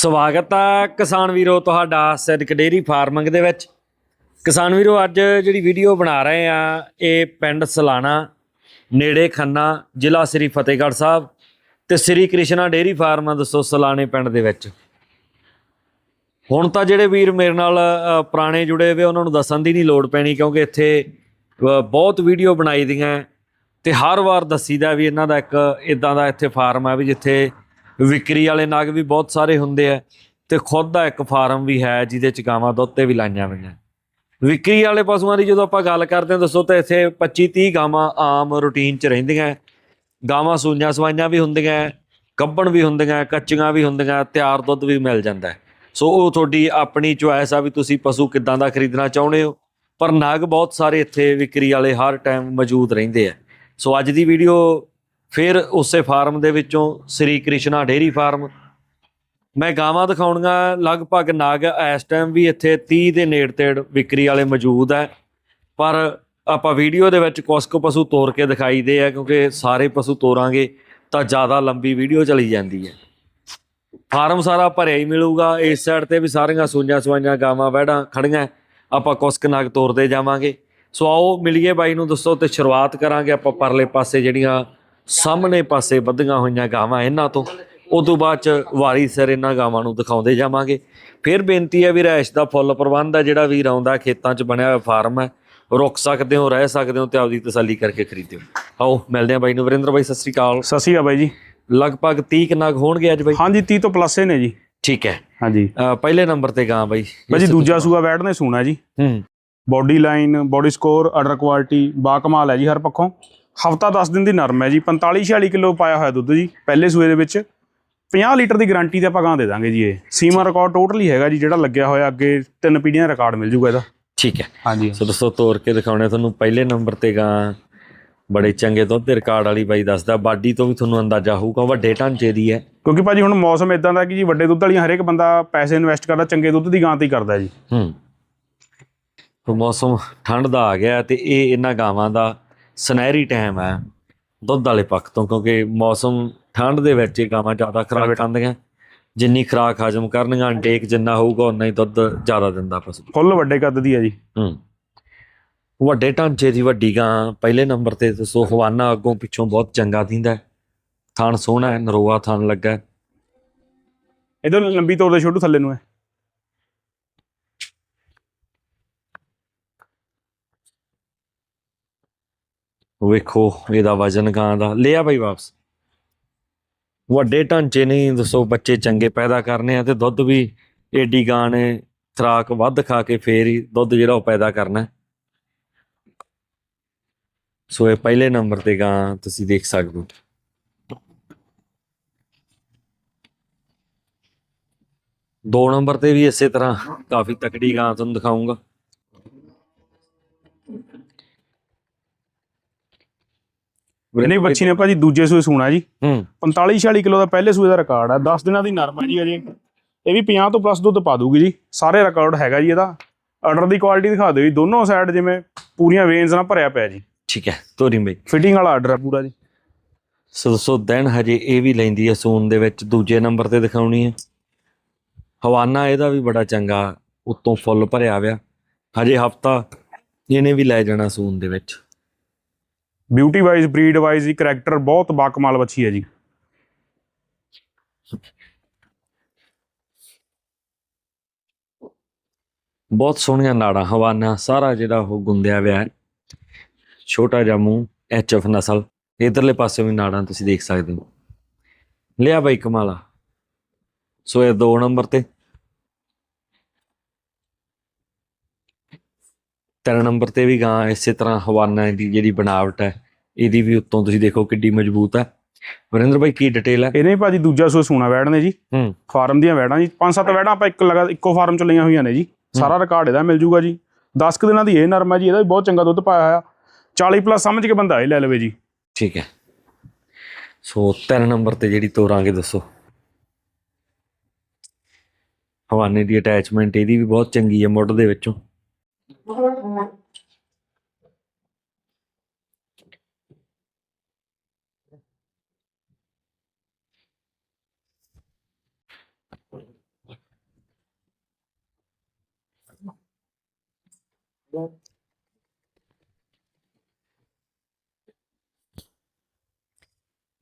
ਸਵਾਗਤ ਆ ਕਿਸਾਨ ਵੀਰੋ ਤੁਹਾਡਾ ਸਿੱਧਕ ਡੇਰੀ ਫਾਰਮਿੰਗ ਦੇ ਵਿੱਚ। ਕਿਸਾਨ ਵੀਰੋ, ਅੱਜ ਜਿਹੜੀ ਵੀਡੀਓ ਬਣਾ ਰਹੇ ਆ, ਇਹ ਪਿੰਡ ਸਲਾਣਾ, ਨੇੜੇ ਖੰਨਾ, ਜ਼ਿਲ੍ਹਾ ਸ੍ਰੀ ਫਤਿਹਗੜ੍ਹ ਸਾਹਿਬ ਤੇ ਸ੍ਰੀ ਕ੍ਰਿਸ਼ਨਾ ਡੇਰੀ ਫਾਰਮ ਆ ਦੋਸਤੋ ਸਲਾਣੇ ਪਿੰਡ ਦੇ ਵਿੱਚ। ਹੁਣ ਤਾਂ ਜਿਹੜੇ ਵੀਰ ਮੇਰੇ ਨਾਲ ਪੁਰਾਣੇ ਜੁੜੇ ਹੋਏ ਉਹਨਾਂ ਨੂੰ ਦੱਸਣ ਦੀ ਨਹੀਂ ਲੋੜ ਪੈਣੀ ਕਿਉਂਕਿ ਇੱਥੇ ਬਹੁਤ ਵੀਡੀਓ ਬਣਾਈ ਦੀਆਂ ਤੇ ਹਰ ਵਾਰ ਦੱਸੀਦਾ ਵੀ ਇਹਨਾਂ ਦਾ ਇੱਕ, ਇਦਾਂ ਦਾ ਇੱਥੇ ਫਾਰਮ ਹੈ ਵੀ ਜਿੱਥੇ ਵਿਕਰੀ ਵਾਲੇ ਨਗ ਵੀ ਬਹੁਤ ਸਾਰੇ ਹੁੰਦੇ ਆ ਤੇ ਖੁਦ ਦਾ ਇੱਕ ਫਾਰਮ ਵੀ ਹੈ ਜਿਹਦੇ ਚ ਗਾਵਾਂ ਦੁੱਧ ਤੇ ਵੀ ਲਾਈਆਂ ਹੋਈਆਂ। ਵਿਕਰੀ ਵਾਲੇ ਪਸ਼ੂਆਂ ਦੀ ਜਦੋਂ ਆਪਾਂ ਗੱਲ ਕਰਦੇ ਹਾਂ, ਦੱਸੋ ਤਾਂ ਇੱਥੇ 25 30 ਗਾਵਾਂ ਆਮ ਰੂਟੀਨ ਚ ਰਹਿੰਦੀਆਂ ਗਾਵਾਂ ਸੂਈਆਂ ਸਵਾਈਆਂ ਵੀ ਹੁੰਦੀਆਂ ਕੱਬਣ ਵੀ ਹੁੰਦੀਆਂ ਕੱਚੀਆਂ ਵੀ ਹੁੰਦੀਆਂ ਤਿਆਰ ਦੁੱਧ ਵੀ ਮਿਲ ਜਾਂਦਾ ਸੋ ਉਹ ਤੁਹਾਡੀ ਆਪਣੀ ਚੁਆਇਸ ਆ ਵੀ ਤੁਸੀਂ ਪਸ਼ੂ ਕਿੱਦਾਂ ਦਾ ਖਰੀਦਣਾ ਚਾਹੁੰਦੇ ਹੋ। ਪਰ ਨਗ ਬਹੁਤ ਸਾਰੇ ਇੱਥੇ ਵਿਕਰੀ ਵਾਲੇ ਹਰ ਟਾਈਮ ਮੌਜੂਦ ਰਹਿੰਦੇ ਆ। ਸੋ ਅੱਜ ਦੀ ਵੀਡੀਓ ਫਿਰ ਉਸੇ ਫਾਰਮ ਦੇ ਵਿੱਚੋਂ ਸ੍ਰੀ ਕ੍ਰਿਸ਼ਨਾ ਡੇਰੀ ਫਾਰਮ। ਮੈਂ ਗਾਵਾਂ ਦਿਖਾਉਣੀਆਂ, ਲਗਭਗ ਨਗ ਇਸ ਟਾਈਮ ਵੀ ਇੱਥੇ 30 ਦੇ ਨੇੜ ਤੇੜ ਵਿਕਰੀ ਵਾਲੇ ਮੌਜੂਦ ਹੈ। ਪਰ ਆਪਾਂ ਵੀਡੀਓ ਦੇ ਵਿੱਚ ਕੁਝ ਪਸ਼ੂ ਤੋਰ ਕੇ ਦਿਖਾਈਦੇ ਆ, ਕਿਉਂਕਿ ਸਾਰੇ ਪਸ਼ੂ ਤੋਰਾਂਗੇ ਤਾਂ ਜ਼ਿਆਦਾ ਲੰਬੀ ਵੀਡੀਓ ਚਲੀ ਜਾਂਦੀ ਹੈ। ਫਾਰਮ ਸਾਰਾ ਭਰਿਆ ਹੀ ਮਿਲੂਗਾ, ਇਸ ਸਾਈਡ ਤੇ ਵੀ ਸਾਰੀਆਂ ਸੂਈਆਂ ਸਵਾਈਆਂ ਗਾਵਾਂ ਵਹਿੜਾਂ ਖੜੀਆਂ, ਆਪਾਂ ਕੁਸਕ ਕੁ ਨਗ ਤੋਰਦੇ ਜਾਵਾਂਗੇ। ਸੋ ਆਓ ਮਿਲੀਏ ਬਾਈ ਨੂੰ, ਦੱਸੋ ਤੇ ਸ਼ੁਰੂਆਤ ਕਰਾਂਗੇ ਆਪਾਂ ਪਰਲੇ ਪਾਸੇ ਜਿਹੜੀਆਂ ਸਾਹਮਣੇ ਪਾਸੇ ਵੱਧੀਆਂ ਹੋਈਆਂ ਗਾਵਾਂ ਇਹਨਾਂ ਤੋਂ। ਉਦੋਂ ਬਾਅਦ ਚ ਵਾਰੀ ਸਿਰ ਇਹਨਾਂ ਗਾਵਾਂ ਨੂੰ ਦਿਖਾਉਂਦੇ ਜਾਵਾਂਗੇ। ਫਿਰ ਬੇਨਤੀ ਹੈ ਵੀ ਰੈਸ਼ ਦਾ ਫੁੱਲ ਪ੍ਰਬੰਧ ਹੈ ਜਿਹੜਾ ਵੀਰ ਆਉਂਦਾ ਖੇਤਾਂ 'ਚ ਬਣਿਆ ਹੋਇਆ ਫਾਰਮ ਹੈ ਰੁਕ ਸਕਦੇ ਹੋ ਰਹਿ ਸਕਦੇ ਹੋ ਤੇ ਆਪਦੀ ਤਸੱਲੀ ਕਰਕੇ ਖਰੀਦਿਓ। ਆਓ ਮਿਲਦੇ ਹਾਂ ਬਾਈ ਨੂੰ ਵਰਿੰਦਰ ਬਾਈ ਸਤਿ ਸ੍ਰੀ ਅਕਾਲ। ਸਤਿ ਸ਼੍ਰੀ ਅਕਾਲ ਬਾਈ ਜੀ। ਲਗਭਗ 30 ਕੁ ਨਗ ਹੋਣਗੇ ਅੱਜ ਬਾਈ? ਹਾਂਜੀ 30 ਤੋਂ ਪਲੱਸ ਹੀ ਨੇ ਜੀ। ਠੀਕ ਹੈ। ਹਾਂਜੀ। ਪਹਿਲੇ ਨੰਬਰ ਤੇ ਗਾਂ ਬਾਈ। ਬਾਈ ਜੀ ਦੂਜਾ ਸੂਆ ਬੈਠ ਨੇ ਸੂਣਾ ਜੀ। ਹੂੰ। Body line body score order quality ਬਾ ਕਮਾਲ ਹੈ ਜੀ ਹਰ ਪੱਖੋਂ। ਹਫਤਾ 10 ਦਿਨ ਦੀ ਨਰਮ ਹੈ ਜੀ 45 46 ਕਿਲੋ ਪਾਇਆ ਹੋਇਆ ਦੁੱਧ ਜੀ ਪਹਿਲੇ ਸੂਏ ਦੇ ਵਿੱਚ। 50 ਲੀਟਰ ਦੀ ਗਾਰੰਟੀ ਤੇ ਆਪਾਂ ਗਾਂ ਦੇ ਦਾਂਗੇ ਜੀ ਇਹ। ਸੀਮਾ ਰਿਕਾਰਡ ਟੋਟਲੀ ਹੈਗਾ ਜੀ ਜਿਹੜਾ ਲੱਗਿਆ ਹੋਇਆ ਅੱਗੇ ਤਿੰਨ ਪੀੜ੍ਹੀਆਂ ਦਾ ਰਿਕਾਰਡ ਮਿਲ ਜੂਗਾ ਇਹਦਾ। ਠੀਕ ਹੈ। ਹਾਂਜੀ। ਸੋ ਦੋਸਤੋ ਤੋਰ ਕੇ ਦਿਖਾਉਣੇ ਤੁਹਾਨੂੰ ਪਹਿਲੇ ਨੰਬਰ ਤੇ ਗਾਂ ਬੜੇ ਚੰਗੇ ਦੁੱਧ ਦੇ ਰਿਕਾਰਡ ਵਾਲੀ ਬਾਈ ਦੱਸਦਾ ਬਾਡੀ ਤੋਂ ਵੀ ਤੁਹਾਨੂੰ ਅੰਦਾਜ਼ਾ ਹੋਊਗਾ ਵੱਡੇ ਢਾਂਚੇ ਦੀ ਹੈ। ਕਿਉਂਕਿ ਭਾਜੀ ਹੁਣ ਮੌਸਮ ਇਦਾਂ ਦਾ ਕਿ ਜੀ ਵੱਡੇ ਦੁੱਧ ਵਾਲੀਆਂ ਹਰੇਕ ਬੰਦਾ ਪੈਸੇ ਇਨਵੈਸਟ ਕਰਦਾ ਚੰਗੇ ਦੁੱਧ ਦੀ ਗਾਂ ਤੇ ਹੀ ਕਰਦਾ ਜੀ। ਹੂੰ। ਮੌਸਮ ਠੰਡ ਦਾ ਆ ਗਿਆ ਤੇ ਇਹ ਇਹਨਾਂ ਗਾਵਾਂ ਦਾ ਸੁਨਹਿਰੀ ਟਾਈਮ ਹੈ ਦੁੱਧ ਵਾਲੇ ਪੱਖ ਤੋਂ ਕਿਉਂਕਿ ਮੌਸਮ ਠੰਡ ਦੇ ਵਿੱਚ ਇਹ ਗਾਵਾਂ ਜ਼ਿਆਦਾ ਖੁਰਾਕ ਖਾਂਦੀਆਂ। ਜਿੰਨੀ ਖੁਰਾਕ ਹਜਮ ਕਰਨਗੀਆਂ ਇਨਟੇਕ ਜਿੰਨਾ ਹੋਊਗਾ ਉਨਾ ਹੀ ਦੁੱਧ ਜ਼ਿਆਦਾ ਦਿੰਦਾ ਪਸ਼ੂ ਫੁੱਲ ਵੱਡੇ ਕੱਦ ਦੀ ਹੈ ਜੀ। ਹੂੰ। ਵੱਡੇ ਢਾਂਚੇ ਦੀ ਵੱਡੀ ਗਾਂ ਪਹਿਲੇ ਨੰਬਰ ਤੇ ਦੱਸੋ ਹਵਾਨਾ ਅੱਗੋਂ ਪਿੱਛੋਂ ਬਹੁਤ ਚੰਗਾ ਦਿੰਦਾ ਹੈ। ਥਣ ਸੋਹਣਾ ਹੈ ਨਰੋਆ ਥਣ ਲੱਗਾ ਹੈ। ਇਧਰ ਲੰਬੀ ਤੋਰ ਦੇ ਛੋਟੂ ਥੱਲੇ ਨੂੰ ਹੈ। ਵੇਖੋ ਇਹਦਾ ਵਜਨ ਗਾਂ ਦਾ। ਲਿਆ ਬਾਈ ਵਾਪਸ। ਵੱਡੇ ਢਾਂਚੇ ਨਹੀਂ, ਦੱਸੋ ਬੱਚੇ ਚੰਗੇ ਪੈਦਾ ਕਰਨੇ ਆ ਤੇ ਦੁੱਧ ਵੀ ਏਡੀ ਗਾਂ ਨੇ, ਖੁਰਾਕ ਵੱਧ ਖਾ ਕੇ ਫੇਰ ਹੀ ਦੁੱਧ ਜਿਹੜਾ ਉਹ ਪੈਦਾ ਕਰਨਾ। ਸੋ ਇਹ ਪਹਿਲੇ ਨੰਬਰ ਤੇ ਗਾਂ ਤੁਸੀਂ ਦੇਖ ਸਕਦੇ ਹੋ। ਦੋ ਨੰਬਰ ਤੇ ਵੀ ਇਸੇ ਤਰ੍ਹਾਂ ਕਾਫੀ ਤਕੜੀ ਗਾਂ ਤੁਹਾਨੂੰ ਦਿਖਾਉਂਗਾ ਇਹਨੇ ਬੱਚੀ ਨੇ ਭਾਜੀ ਦੂਜੇ ਸੂਏ ਸੂਣਾ ਜੀ। ਹੂੰ। 45 46 ਕਿਲੋ ਦਾ ਪਹਿਲੇ ਸੂਏ ਦਾ ਰਿਕਾਰਡ ਹੈ 10 ਦਿਨਾਂ ਦੀ ਨਰਮ ਜੀ ਅਜੇ। ਇਹ ਵੀ 50 ਤੋਂ ਪਲੱਸ ਦੁੱਧ ਪਾ ਦੂਗੀ ਜੀ। ਸਾਰੇ ਰਿਕਾਰਡ ਹੈਗਾ ਜੀ ਇਹਦਾ। ਆਰਡਰ ਦੀ ਕੁਆਲਿਟੀ ਦਿਖਾ ਦਿਓ ਜੀ। ਦੋਨੋਂ ਸਾਈਡ ਜਿਵੇਂ ਪੂਰੀਆਂ ਵੇਨਸ ਨਾਲ ਭਰਿਆ ਪਿਆ ਜੀ। ਠੀਕ ਹੈ ਤੋਰੀ ਬਈ। ਫਿਟਿੰਗ ਵਾਲਾ ਆਰਡਰ ਹੈ ਪੂਰਾ ਜੀ। ਸੋ ਸੋ ਦਿਨ ਹਜੇ ਇਹ ਵੀ ਲੈਂਦੀ ਹੈ ਸੂਨ ਦੇ ਵਿੱਚ। ਦੂਜੇ ਨੰਬਰ ਤੇ ਦਿਖਾਉਣੀ ਹੈ ਹਵਾਨਾ ਇਹਦਾ ਵੀ ਬੜਾ ਚੰਗਾ ਉੱਤੋਂ ਫੁੱਲ ਭਰਿਆ ਹੋਇਆ। ਹਜੇ ਹਫਤਾ ਇਹਨੇ ਵੀ ਲੈ ਜਾਣਾ ਸੂਨ ਦੇ ਵਿੱਚ। ਬਿਊਟੀ ਵਾਈਜ਼ ਬਰੀਡ ਵਾਈਜ਼ ਹੀ ਕਰੈਕਟਰ ਬਹੁਤ ਬਾਕਮਾਲ ਬੱਚੀ ਹੈ ਜੀ। ਬਹੁਤ ਸੋਹਣੀਆਂ ਨਾੜਾਂ, ਹਵਾਨਾ, ਸਾਰਾ ਜਿਹੜਾ ਉਹ ਗੁੰਦਿਆ ਹੋਇਆ ਹੈ। ਛੋਟਾ ਜਿਹਾ ਮੂੰਹ ਐਚਐਫ ਨਸਲ। ਇਧਰਲੇ ਪਾਸੇ ਵੀ ਨਾੜਾਂ ਤੁਸੀਂ ਦੇਖ ਸਕਦੇ ਹੋ। ਲਿਆ ਬਾਈ ਕਮਾਲਾ। ਸੋ ਇਹ ਦੋ ਨੰਬਰ ਤੇ। ਤਿੰਨ ਨੰਬਰ ਤੇ ਵੀ ਗਾਂ ਇਸੇ ਤਰ੍ਹਾਂ ਹਵਾਨਾ ਦੀ ਜਿਹੜੀ ਬਣਾਵਟ ਹੈ ਇਹਦੀ ਵੀ ਉੱਤੋਂ ਤੁਸੀਂ ਦੇਖੋ ਕਿੱਡੀ ਮਜ਼ਬੂਤ ਹੈ। ਵਰਿੰਦਰ ਭਾਈ ਕੀ ਡਿਟੇਲ ਹੈ? ਇਹਨੇ ਭਾਜੀ ਦੂਜਾ ਸੂਏ ਸੂਣਾ ਵੈੜ ਨੇ ਜੀ। ਹੂੰ। ਫਾਰਮ ਦੀਆਂ ਵੈੜਾਂ ਜੀ ਪੰਜ ਸੱਤ ਵੈੜਾਂ ਆਪਾਂ ਇੱਕ ਲਗਾ ਇੱਕੋ ਫਾਰਮ ਚ ਲਈਆਂ ਹੋਈਆਂ ਨੇ ਜੀ। ਸਾਰਾ ਰਿਕਾਰਡ ਇਹਦਾ ਮਿਲ ਜੂਗਾ ਜੀ। 10 ਕੁ ਦਿਨਾਂ ਦੀ ਇਹ ਨਰਮ ਹੈ ਜੀ ਇਹਦਾ ਵੀ ਬਹੁਤ ਚੰਗਾ ਦੁੱਧ ਪਾਇਆ ਹੋਇਆ। 40 ਪਲੱਸ ਸਮਝ ਕੇ ਬੰਦਾ ਇਹ ਲੈ ਲਵੇ ਜੀ। ਠੀਕ ਹੈ। ਸੋ ਤਿੰਨ ਨੰਬਰ ਤੇ ਜਿਹੜੀ ਤੋਰਾਂਗੇ ਦੱਸੋ। ਹਵਾਨੇ ਦੀ ਅਟੈਚਮੈਂਟ ਇਹਦੀ ਵੀ ਬਹੁਤ ਚੰਗੀ ਹੈ ਮੁੱਢ ਦੇ ਵਿੱਚੋਂ।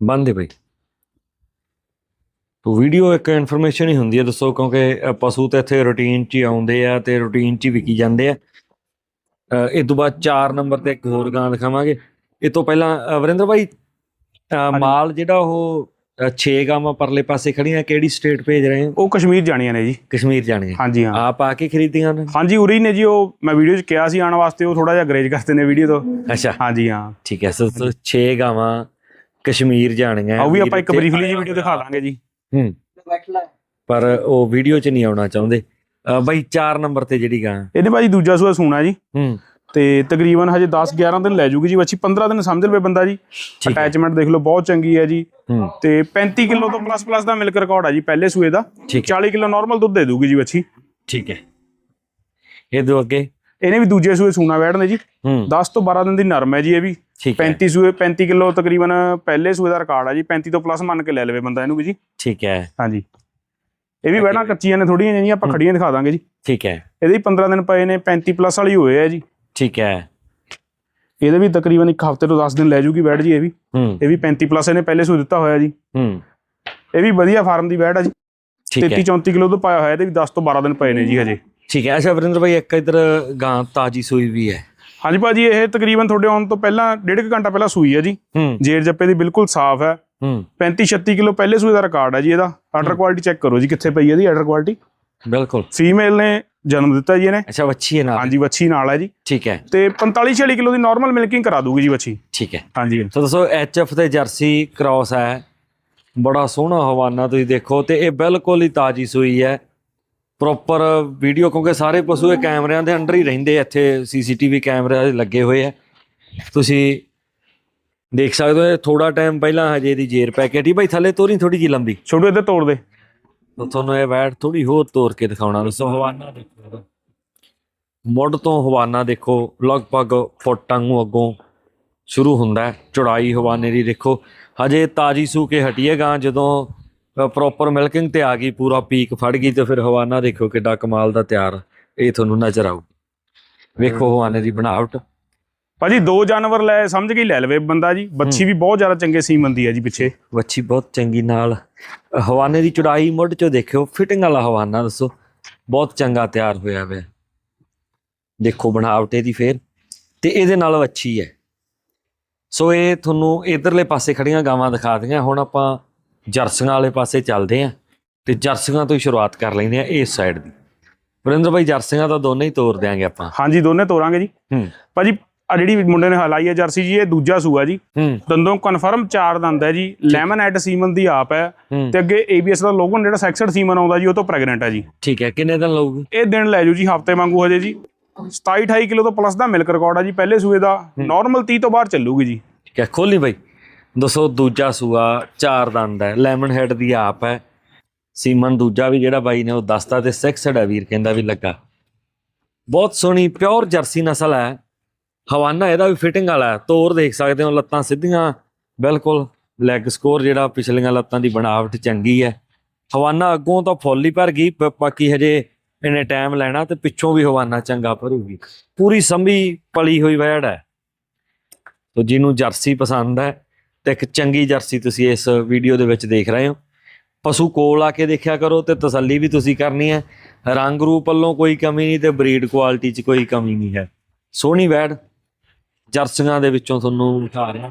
ਬੰਦੇ ਬਈ ਤੋ ਵੀਡੀਓ ਇੱਕ ਇਨਫੋਰਮੇਸ਼ਨ ਹੀ ਹੁੰਦੀ ਹੈ ਦੱਸੋ ਕਿਉਂਕਿ ਪਸ਼ੂ ਤਾਂ ਇੱਥੇ ਰੂਟੀਨ 'ਚ ਹੀ ਆਉਂਦੇ ਆ ਤੇ ਰੂਟੀਨ 'ਚ ਹੀ ਵਿਕੀ ਜਾਂਦੇ ਆ। ਇਹ ਤੋਂ ਬਾਅਦ 4 ਨੰਬਰ ਤੇ ਇੱਕ ਹੋਰ ਗਾਂ ਦਿਖਾਵਾਂਗੇ। ਇਹ ਤੋਂ ਪਹਿਲਾਂ ਵਰਿੰਦਰ ਭਾਈ ਮਾਲ ਜਿਹੜਾ ਉਹ 6 ਗਾਵਾਂ ਪਰਲੇ ਪਾਸੇ ਖੜੀਆਂ ਕਿਹੜੀ ਸਟੇਟ ਭੇਜ ਰਹੇ ਹੋ? ਉਹ ਕਸ਼ਮੀਰ ਜਾਣੀਆਂ ਨੇ ਜੀ। ਕਸ਼ਮੀਰ ਜਾਣੀਆਂ। ਹਾਂਜੀ ਹਾਂ। ਆਪ ਆ ਕੇ ਖਰੀਦੀਆਂ ਨੇ? ਹਾਂਜੀ ਉਰੀ ਹੀ ਨੇ ਜੀ ਉਹ ਮੈਂ ਵੀਡੀਓ 'ਚ ਕਿਹਾ ਸੀ ਆਉਣ ਵਾਸਤੇ ਉਹ ਥੋੜਾ ਜਿਹਾ ਗਰੇਜ ਕਰਦੇ ਨੇ ਵੀਡੀਓ ਤੋਂ। ਅੱਛਾ। ਹਾਂਜੀ ਹਾਂ। ਠੀਕ ਹੈ ਸੋ 6 ਗਾਵਾਂ ਕਸ਼ਮੀਰ ਜਾਣੀਆਂ ਉਹ ਵੀ ਆਪਾਂ ਇੱਕ ਬਰੀਫਲੀ ਜੀ ਵੀਡੀਓ ਦਿਖਾ ਦਾਂਗੇ ਜੀ। ਹੂੰ। ਪਰ ਉਹ ਵੀਡੀਓ 'ਚ ਨਹੀਂ ਆਉਣਾ ਚਾਹੁੰਦੇ। ਅ, ਬਾਈ 4 ਨੰਬਰ ਤੇ ਜਿਹੜੀ ਗਾਂ। ਇਹਨੇ ਭਾਜੀ ਦੂਜਾ ਸੂਆ ਸੂਣਾ ਜੀ। ਹੂੰ। ਤੇ ਤਕਰੀਬਨ ਹਜੇ 10 11 ਦਿਨ ਲੈ ਜੂਗੀ ਜੀ ਬੱਚੀ 15 ਦਿਨ ਸਮਝ ਲਵੇ ਬੰਦਾ ਜੀ। ਠੀਕ ਹੈ। ਅਟੈਚਮੈਂਟ ਦੇਖ ਲਓ ਬਹੁਤ ਚੰਗੀ ਹੈ ਜੀ। ਹੂੰ। ਤੇ 35 ਕਿਲੋ ਤੋਂ ਪਲੱਸ ਪਲੱਸ ਦਾ ਮਿਲਕ ਰਿਕਾਰਡ ਹੈ ਜੀ ਪਹਿਲੇ ਸੂਏ ਦਾ। ਠੀਕ ਹੈ। 40 ਕਿਲੋ ਨਾਰਮਲ ਦੁੱਧ ਦੇ ਦੂਗੀ ਜੀ ਬੱਚੀ ਠੀਕ ਹੈ। ਇਹ ਦੋ ਅੱਗੇ। ਇਹਨੇ ਵੀ ਦੂਜੇ ਸੂਏ ਸੂਣਾ ਬੈਠਨੇ ਜੀ। ਹੂੰ। 10 ਤੋਂ 12 ਦਿਨ ਦੀ ਨਰਮ ਹੈ ਜੀ ਇਹ ਵੀ। ਠੀਕ ਹੈ। 35 ਸੂਏ 35 ਕਿਲੋ ਤਕਰੀਬਨ ਪਹਿਲੇ ਸੂਏ ਦਾ ਰਿਕਾਰਡ ਹੈ ਜੀ। 35 ਤੋਂ ਪਲੱਸ ਮੰਨ ਕੇ ਲੈ ਲਵੇ ਬੰਦਾ ਇਹਨੂੰ ਵੀ ਜੀ। ਠੀਕ ਹੈ। ਹਾਂਜੀ। ਇਹ ਵੀ ਬੈਠਣਾ ਕੱਚੀਆਂ ਨੇ ਥੋੜੀਆਂ ਜਿਹੀਆਂ ਆਪਾਂ ਖੜੀਆਂ ਦਿਖਾ ਦਾਂਗੇ ਜੀ। ਠੀਕ ਹੈ। ਇਹਦੇ ਵੀ 15 ਦਿਨ ਪਏ ਨੇ 35 ਪਲੱਸ ਵਾਲੀ ਹੋਏ ਆ ਜੀ। ਠੀਕ ਹੈ। ਇਹਦੇ ਵੀ ਤਕਰੀਬਨ ਇੱਕ ਹਫ਼ਤੇ ਤੋਂ 10 ਦਿਨ ਲੈ ਜੂਗੀ ਬੈਠ ਜੀ ਇਹ ਵੀ। ਇਹ ਵੀ 35 ਪਲੱਸ ਇਹਨੇ ਪਹਿਲੇ ਸੂਏ ਦਿੱਤਾ ਹੋਇਆ ਜੀ। ਹੂੰ। ਇਹ ਵੀ ਵਧੀਆ ਫਾਰਮ ਦੀ ਬੈਠ ਆ ਜੀ। ਠੀਕ ਹੈ। 33 34 ਕਿਲੋ ਤੋਂ ਪਾਇਆ ਹੋਇਆ ਇਹਦੇ ਵੀ 10 ਤੋਂ 12 ਦਿਨ ਪਏ ਨੇ ਜੀ ਹਜੇ। ਠੀਕ ਹੈ। ਅੱਛਾ ਵਰਿੰਦਰ ਭਾਈ ਇੱਕ ਇਧਰ ਗਾਂ ਤਾਜੀ ਸੂਈ ਵੀ ਹੈ। ਹਾਂਜੀ ਭਾਜੀ ਇਹ ਤਕਰੀਬਨ ਤੁਹਾਡੇ ਆਉਣ ਤੋਂ ਪਹਿਲਾਂ ਡੇਢ ਕੁ ਘੰਟਾ ਪਹਿਲਾਂ ਸੂਈ ਹੈ ਜੀ। ਜੇਰ ਜੱਪੇ ਦੀ ਬਿਲਕੁਲ ਸਾਫ਼ ਹੈ। ਹੂੰ। 35 36 ਕਿਲੋ ਪਹਿਲੇ ਸੂਏ ਦਾ ਰਿਕਾਰਡ ਹੈ ਜੀ ਇਹਦਾ। ਆਰਡਰ ਕੁਆਲਿਟੀ ਚੈੱਕ ਕਰੋ ਜੀ ਕਿੱਥੇ ਪਈ ਹੈ ਇਹਦੀ ਆਰਡਰ ਕੁਆਲਿਟੀ। ਬਿਲਕੁਲ। ਫੀਮੇਲ ਨੇ ਜਨਮ ਦਿੱਤਾ ਜੀ ਇਹਨੇ। ਅੱਛਾ ਵੱਛੀ ਹੈ ਨਾਲ। ਹਾਂਜੀ ਵੱਛੀ ਨਾਲ ਹੈ ਜੀ। ਠੀਕ ਹੈ। ਤੇ 45 46 ਕਿਲੋ ਦੀ ਨਾਰਮਲ ਮਿਲਕਿੰਗ ਕਰਾ ਦੂਗੀ ਜੀ ਵੱਛੀ। ਠੀਕ ਹੈ। ਹਾਂਜੀ। ਸੋ ਦੱਸੋ ਐਚਐਫ ਤੇ ਜਰਸੀ ਕ੍ਰਾਸ ਹੈ। ਬੜਾ ਸੋਹਣਾ ਹਵਾਨਾ ਤੁਸੀਂ ਦੇਖੋ ਤੇ ਇਹ ਬਿਲਕੁਲ ਹੀ ਤਾਜੀ ਸੂਈ ਹੈ। ਪ੍ਰੋਪਰ ਵੀਡੀਓ ਕਿਉਂਕਿ ਸਾਰੇ ਪਸ਼ੂ ਇਹ ਕੈਮਰਿਆਂ ਦੇ ਅੰਡਰ ਹੀ ਰਹਿੰਦੇ ਇੱਥੇ ਸੀਸੀਟੀਵੀ ਕੈਮਰੇ ਲੱਗੇ ਹੋਏ ਆ। ਤੁਸੀਂ ਦੇਖ ਸਕਦੇ ਹੋ ਥੋੜਾ ਟਾਈਮ ਪਹਿਲਾਂ ਹਜੇ ਦੀ ਜੇਰ ਪੈਕੇਟ ਹੀ ਭਾਈ ਥੱਲੇ ਤੋਰੀ ਥੋੜੀ ਜੀ ਲੰਬੀ। ਛੋਟੂ ਇੱਧਰ ਤੋੜ ਦੇ। ਤੁਹਾਨੂੰ ਇਹ ਬੈਟ ਥੋੜੀ ਹੋਰ ਤੋਰ ਕੇ ਦਿਖਾਉਣਾ। ਦੱਸੋ ਹਵਾਨਾ ਦੇਖੋ। ਮੁੱਢ ਤੋਂ ਹਵਾਨਾ ਦੇਖੋ ਲਗਭਗ ਫੁੱਟਾਂ ਨੂੰ ਅੱਗੋਂ ਸ਼ੁਰੂ ਹੁੰਦਾ ਚੌੜਾਈ ਹਵਾਨੇ ਦੀ ਦੇਖੋ। ਹਜੇ ਤਾਜੀ ਸੂ ਕੇ ਹਟੀ ਹੈ ਗਾਂ ਜਦੋਂ ਪ੍ਰੋਪਰ ਮਿਲਕਿੰਗ ਤੇ ਆ ਗਈ ਪੂਰਾ ਪੀਕ ਫੜ ਗਈ ਤੇ ਫਿਰ ਹਵਾਨਾ ਦੇਖੋ ਕਿੱਡਾ ਕਮਾਲ ਦਾ ਤਿਆਰ ਇਹ ਤੁਹਾਨੂੰ ਨਜ਼ਰ ਆਊ। ਵੇਖੋ ਹਵਾਨੇ ਦੀ ਬਣਾਵਟ। ਭਾਜੀ ਦੋ ਜਾਨਵਰ ਲੈ ਸਮਝ ਕੇ ਹੀ ਲੈ ਲਵੇ ਬੰਦਾ ਜੀ। ਬੱਚੀ ਵੀ ਬਹੁਤ ਜ਼ਿਆਦਾ ਚੰਗੇ ਸੀਮਨ ਦੀ ਹੈ ਜੀ ਪਿੱਛੇ। ਵੱਛੀ ਬਹੁਤ ਚੰਗੀ ਨਾਲ। ਹਵਾਨੇ ਦੀ ਚੌੜਾਈ ਮੁੱਢ ਚੋਂ ਦੇਖਿਓ ਫਿਟਿੰਗ ਵਾਲਾ ਹਵਾਨਾ ਦੱਸੋ। ਬਹੁਤ ਚੰਗਾ ਤਿਆਰ ਹੋਇਆ ਹੋਇਆ। ਦੇਖੋ ਬਣਾਵਟ ਇਹਦੀ ਫੇਰ। ਤੇ ਇਹਦੇ ਨਾਲ ਵੱਛੀ ਹੈ। ਸੋ ਇਹ ਤੁਹਾਨੂੰ ਇਧਰਲੇ ਪਾਸੇ ਖੜੀਆਂ ਗਾਵਾਂ ਦਿਖਾ ਦਿਆਂ। ਹੁਣ ਆਪਾਂ ਜਰਸੀਆਂ ਵਾਲੇ ਪਾਸੇ ਚੱਲਦੇ ਆਂ ਤੇ ਜਰਸੀਆਂ ਤੋਂ ਹੀ ਸ਼ੁਰੂਆਤ ਕਰ ਲੈਂਦੇ ਆਂ ਇਸ ਸਾਈਡ ਦੀ। ਵਰਿੰਦਰ ਭਾਈ ਜਰਸੀਆਂ ਤਾਂ ਦੋਨੇ ਹੀ ਤੋਰ ਦਿਆਂਗੇ ਆਪਾਂ। ਹਾਂਜੀ ਦੋਨੇ ਤੋਰਾਂਗੇ ਜੀ। ਹੂੰ। ਭਾਜੀ ਆ ਜਿਹੜੀ ਮੁੰਡੇ ਨੇ ਹਲਾਈ ਹੈ ਜਰਸੀ ਜੀ ਇਹ ਦੂਜਾ ਸੂਆ ਜੀ। ਦੰਦੋਂ ਕਨਫਰਮ ਚਾਰ ਦੰਦ ਹੈ ਜੀ। ਲੈਮਨ ਐਟ ਸੀਮਨ ਦੀ ਆਪ ਹੈ। ਤੇ ਅੱਗੇ ABS ਦਾ ਲੋਗੋ ਜਿਹੜਾ ਸੈਕਸਡ ਸੀਮਨ ਆਉਂਦਾ ਜੀ ਉਹ ਤੋਂ ਪ੍ਰੈਗਨੈਂਟ ਹੈ ਜੀ। ਠੀਕ ਹੈ ਕਿੰਨੇ ਦਿਨ ਲਊਗੀ? ਇਹ ਦਿਨ ਲੈ ਜੂ ਜੀ ਹਫ਼ਤੇ ਵਾਂਗੂ ਹਜੇ ਜੀ। 27 28 ਕਿਲੋ ਤੋਂ ਪਲੱਸ ਦਾ ਮਿਲਕ ਰਿਕਾਰਡ ਹੈ ਜੀ ਪਹਿਲੇ ਸੂਏ ਦਾ। ਨਾਰਮਲ 30 ਤੋਂ ਬਾਹਰ ਚੱਲੂਗੀ ਜੀ। ਠੀਕ ਹੈ ਖੋਲੀ ਬਾਈ। ਦੱਸੋ ਦੂਜਾ ਸੂਆ ਚਾਰ ਦੰਦ ਹੈ ਲੈਮਨ ਹੈਡ ਦੀ ਆਪ ਹੈ। ਸੀਮਨ ਦੂਜਾ ਵੀ ਜਿਹੜਾ ਬਾਈ ਨੇ ਉਹ ਦੱਸਤਾ ਤੇ ਸਿਕਸਡ ਹੈ ਵੀਰ, ਕਹਿੰਦਾ ਵੀ ਲੱਗਾ। ਬਹੁਤ ਸੋਹਣੀ ਪਿਓਰ ਜਰਸੀ ਨਸਲ ਹੈ। ਹਵਾਨਾ ਇਹਦਾ ਵੀ ਫਿਟਿੰਗ ਵਾਲਾ ਹੈ। ਤੋਰ ਦੇਖ ਸਕਦੇ ਹੋ, ਲੱਤਾਂ ਸਿੱਧੀਆਂ, ਬਿਲਕੁਲ ਲੈਗ ਸਕੋਰ ਜਿਹੜਾ ਪਿਛਲੀਆਂ ਲੱਤਾਂ ਦੀ ਬਣਾਵਟ ਚੰਗੀ ਹੈ। ਹਵਾਨਾ ਅੱਗੋਂ ਤਾਂ ਫੁੱਲ ਹੀ ਭਰ ਗਈ ਬਾਕੀ ਹਜੇ ਇਹਨੇ ਟਾਈਮ ਲੈਣਾ ਤੇ ਪਿੱਛੋਂ ਵੀ ਹਵਾਨਾ ਚੰਗਾ ਭਰੂਗੀ। ਪੂਰੀ ਸੰਭੀ ਪਲੀ ਹੋਈ ਵੈੜ ਹੈ। ਤੋ ਜਿਹਨੂੰ ਜਰਸੀ ਪਸੰਦ ਹੈ ਤੇ ਇੱਕ ਚੰਗੀ ਜਰਸੀ ਤੁਸੀਂ ਇਸ ਵੀਡੀਓ ਦੇ ਵਿੱਚ ਦੇਖ ਰਹੇ ਹੋ। ਪਸ਼ੂ ਕੋਲ ਆ ਕੇ ਦੇਖਿਆ ਕਰੋ ਤੇ ਤਸੱਲੀ ਵੀ ਤੁਸੀਂ ਕਰਨੀ ਹੈ। ਰੰਗ ਰੂਪ ਵੱਲੋਂ ਕੋਈ ਕਮੀ ਨਹੀਂ ਤੇ ਬਰੀਡ ਕੁਆਲਿਟੀ 'ਚ ਕੋਈ ਕਮੀ ਨਹੀਂ ਹੈ। ਸੋਹਣੀ ਵੈੜ ਜਰਸੀਆਂ ਦੇ ਵਿੱਚੋਂ ਤੁਹਾਨੂੰ ਦਿਖਾ ਰਿਹਾ।